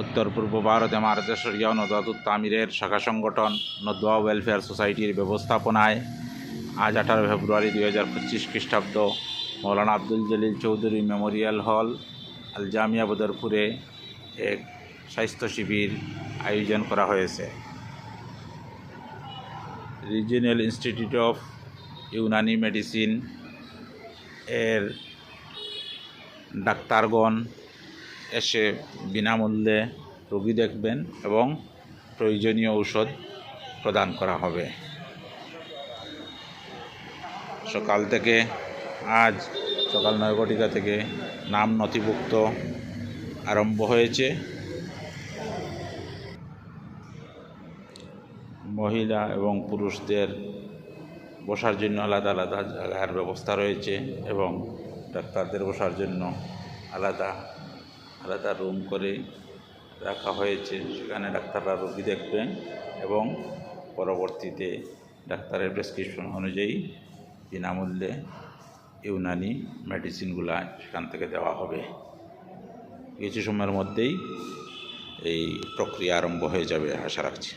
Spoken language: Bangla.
উত্তর পূর্ব ভারতে ও নদাতুত তামিরের শাখা সংগঠন নদুয়া ওয়েলফেয়ার সোসাইটির ব্যবস্থাপনায় আজ আঠারো ফেব্রুয়ারি দুই হাজার পঁচিশ খ্রিস্টাব্দ মৌলানা আব্দুল জলিল চৌধুরী মেমোরিয়াল হল আল জামিয়া বদরপুরে এক স্বাস্থ্য শিবির আয়োজন করা হয়েছে। Regional institute of Unani medicine এর ডাক্তারগণ এসে বিনামূল্যে রোগী দেখবেন এবং প্রয়োজনীয় ঔষধ প্রদান করা হবে। সকাল থেকে আজ সকাল নয় ঘটিকা থেকে নাম নথিভুক্ত আরম্ভ হয়েছে। মহিলা এবং পুরুষদের বসার জন্য আলাদা আলাদা জায়গার ব্যবস্থা রয়েছে এবং ডাক্তারদের বসার জন্য আলাদা আলাদা রুম করে রাখা হয়েছে। সেখানে ডাক্তাররা রোগী দেখবেন এবং পরবর্তীতে ডাক্তারের প্রেসক্রিপশন অনুযায়ী বিনামূল্যে ইউনানি মেডিসিনগুলা সেখান থেকে দেওয়া হবে। কিছু সময়ের মধ্যেই এই প্রক্রিয়া আরম্ভ হয়ে যাবে, আশা রাখছি।